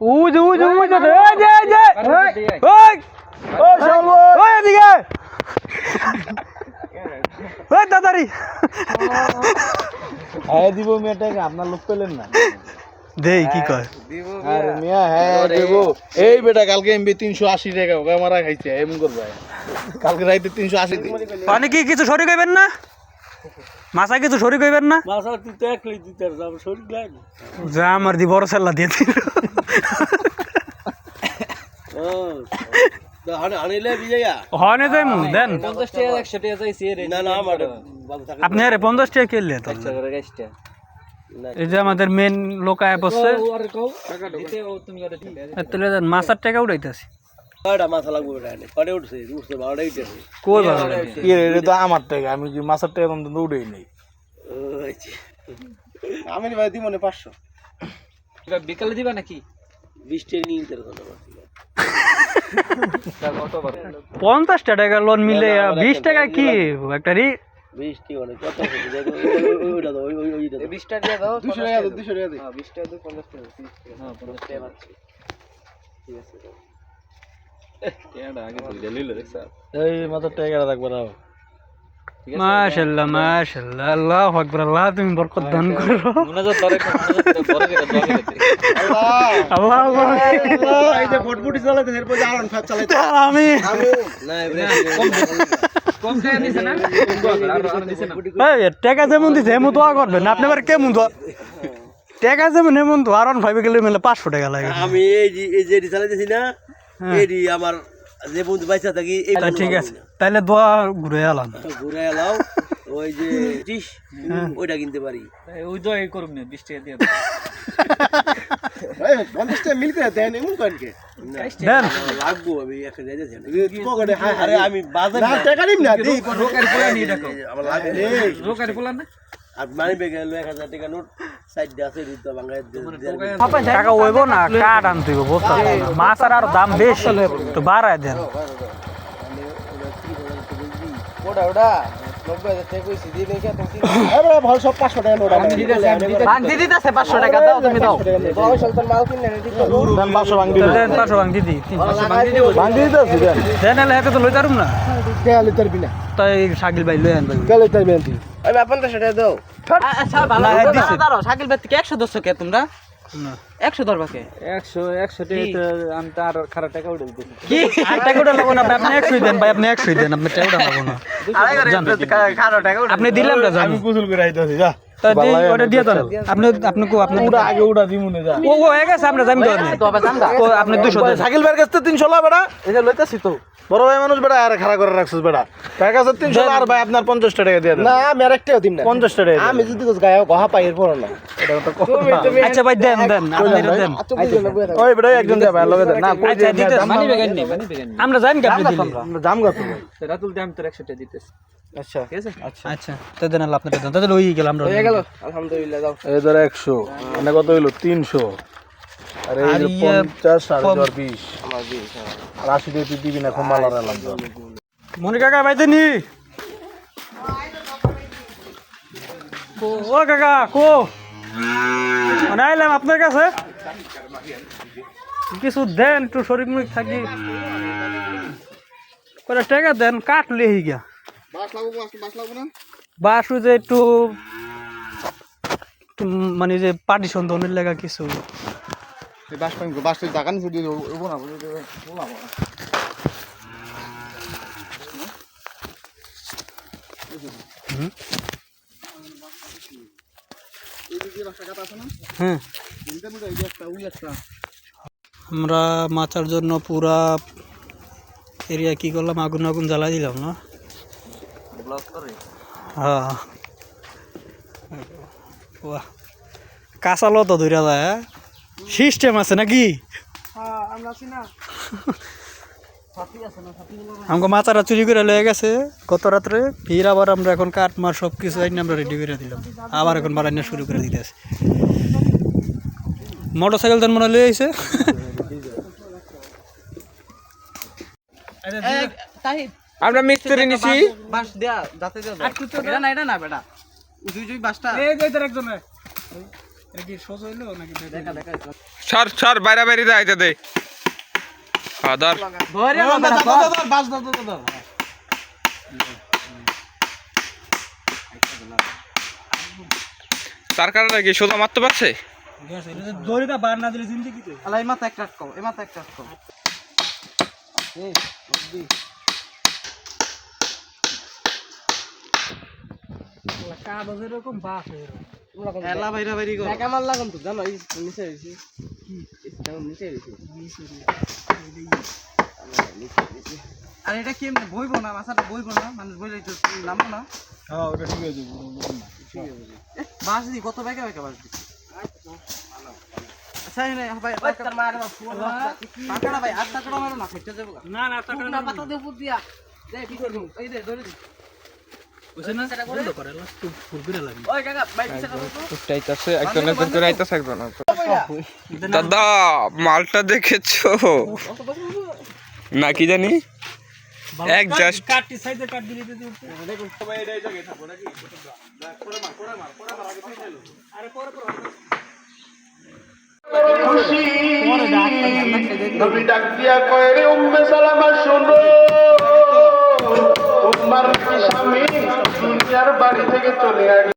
উজ উজ উজ এই যে এই যে ওই ও শালু ওই এদিকে ওই দাদারি হ্যাঁ দিব মেয়েটাকে আপনার লোক পেলেন না দেই কি কয় আরে মিয়া হ্যাঁ দেব এই বেটা কালকে এমবি তিনশো আশি টাকা ওকে মারা খাইছে এমন করবে কালকে রাইতে তিনশো আশি পানি কি কিছু সরি কইবেন না মাছা কিছু সরি কইবেন না? মাছা তুই তো একলাই দিতে আমার শরীর লাগে যা আমার দি বড় সেল্লা দিয়ে দিল। হয় দেন। পঞ্চাশ টাকা একশো টাকা না না আমার আপনি আরে পঞ্চাশ টাকা কিনলে তো? এই যে আমাদের মেন লোকায় বসছে। তাহলে দেন মাছার টাকা উড়াইতেছি। কয়টা মাথা লাগবে এনে কটে উঠছে উঠছে বারোটা উঠেছে কই কি রে এটা তো আমার টাকা আমি কি মাছের টাকা তখন তো উঠেই নেই। আমি ভাই দিব না পাঁচশো। বিকালে দিবা নাকি? বিশ টাকা নিয়ে নিতে টাকা লোন মিলে বিশ টাকা কি? একটা রি বিশ টাকা এই টাকা রাখব না মাশাল্লাহ মাশাল্লাহ আল্লাহ আকবার আল্লাহ তুমি বরকত দান করো। আল্লাহ এই যে ফটফটি চালাইতে এরপর যে আরন ফাইভ আমি না এবারে কম টাকা দিছে না? এই, টাকা যেমন দিছে এমন দোয়া করবেন না। আপনি আবার কেমন দোয়া? টাকা যেমন এমন তো আর ফাইভে গেলে মিলে পাঁচশো টাকা লাগে। আমি এই যে এই যে এটি চালাইতেছি না এটি আমার যে বন্ধু বাইসা থাকি এই ঠিক আছে। তাইলে দোয়া ঘুরে এলাম ঘুরে এলাও ওই যে ত্রিশ ওইটা কিনতে পারি। ওই দোয়া করুন না বিশ টাকা দিয়ে। আমি বাজার টাকা নিম না রোকারি পোলা নিয়ে দেখো। আমার রোকারি পোলা না? আর মানি বেগে এক হাজার টাকা নোট। টাকা না কাঠ আনতে। মাছ আর দাম বেশি। তো বাড়ায় দেন। ওটা ওটা। পাঁচশো টাকা দাও তুমি দাও। পাঁচশো ভাঙ দিদি ভাঙ তো না। তাই শাকিল ভাই লই আনবে কেয়ালি তারবি না। তুই আমি পঞ্চাশ টাকা দাও ভাই থেকে একশো দশো কে তোমরা? একশো ধরবাকে একশো একশো টাকা আমি তো আর খারাপ টাকা উঠে দিতেছি। কি? টাকা ওটা লাগবো না আপনি- একশোই দেন ভাই আপনি একশোই দেন আপনি টাকা লাগবো না। আপনি দিলাম না আমি গোসল করে আইতাছি যা। তা দি- ওটা দিয়ে দেন। আপনি আপনি কো আপনি উড়া আগে উড়া দিমুনে যা। ও ও এক আছে আপনি জানি দেন তবে জান গা ও আপনি দুশো দেন। সাইকেল বের কাছে তিনশো লা বেটা এই লইতাছি তো। বড় ভাই মানুষ বেটা আর খাড়া করে রাখছিস বেটা তার কাছে তিনশো আর ভাই আপনার পঞ্চাশ টাকা দিয়ে দেন। না আমি আর একটাও দিম না। পঞ্চাশ টাকা আমি যদি কোস গায়ে গহা পাই এরপর না। আচ্ছা ভাই দেন দেন আপনি দেন। ওই বেটা একজন যাবে আর লগে দেন। না কই আচ্ছা মানি বেগান নেই মানি আমরা জানি কি আপনি দিলেন আমরা দাম কত রাতুল দাম তোর একশো টাকা দিতেছে। আচ্ছা। ঠিক আছে? আচ্ছা। তো দেন আল্লাহ আপনার দেন। তাহলে ওই গেল আমরা হয়ে গেল? আলহামদুলিল্লাহ দাও এই ধর একশো। মানে কত হইল? তিনশো। আর এই আর যে ইয়ে পঞ্চাশ আর পম- জ্বর বিশ। আর আশি দিয়ে তুই দিবি না খুব মালার এলাম মনি কাকা ভাই দেনি ও ও কাকা কো। মানে আইলাম আপনার কাছে। কিছু দেন একটু শরীর মুখ থাকি। কটা টাকা দেন? কাঠ লেহি গিয়া। বাস যে একটু মানে যে পার্টিশন ধনের লেগা কিছু। বাস পাইন বাস তুই নিচে দিয়ে দেবো না হ্যাঁ। আমরা মাচার জন্য পুরা এরিয়া কি করলাম? আগুন আগুন জ্বালাই দিলাম না? হ্যাঁ। বাহ কাঁচা লত ধরে যায় সিস্টেম আছে নাকি? আমাকে মাচারা চুরি করে লয়ে গেছে গত রাত্রে। ফির আবার আমরা এখন কাঠ মার সব কিছু আইন আমরা রেডি করে দিলাম। আবার এখন বাড়াইনা শুরু করে দিতেছে মোটর সাইকেল তার মনে লয়ে আইছে। তাই আমরা মিস্ত্রি নিছি। বাস দেয়া যাতে দেয়া এটা না এটা না বেটা। দুই দুই বাসটা এই যে তোর একজন। কি সোজ হইল নাকি দেখা দেখা সর সর বাইরে বাইরে দে আইতে দে। হ্যাঁ ধর। ধরে ধর, ধর, ধর, ধর, বাস ধর, ধর, ধর। তার কারণে কি সোজা মারতে পারছে? দড়িটা বার না দিলে জিন্দিগিতে। আলা এই মাথা একটা আটকাও এই মাথা একটা আটকাও। কাগজের এরকম বাস এলা বাইরা বাইরি করো। একা মার লাগাম তো জানো এই নিচে হইছে নিচে হইছে আর এটা কেমনে বইবো না? মাথাটা বইবো না? মানুষ বইলে তো নামবো না? হ্যাঁ, ওটা ঠিক আছে, বাস দি কত বেগে বেগে বাস দি? আচ্ছা এই নে ভাই তার মার পাকড়া ভাই আর তাকড়া মারো না ফেটে যাব না না টাকা না। পাতা দে ফুট দিয়া। দে কি করব? এই দে ধরে দি। দাদা মালটা দেখেছ? না কি জানি? এক জাস্ট কাটি সাইডে কাট দিলি যদি নবী ডাক দিয়া কয় রে উম্মে সালামা শোনো। উম্মার স্বামী দুনিয়ার বাড়ি থেকে চলে আসে।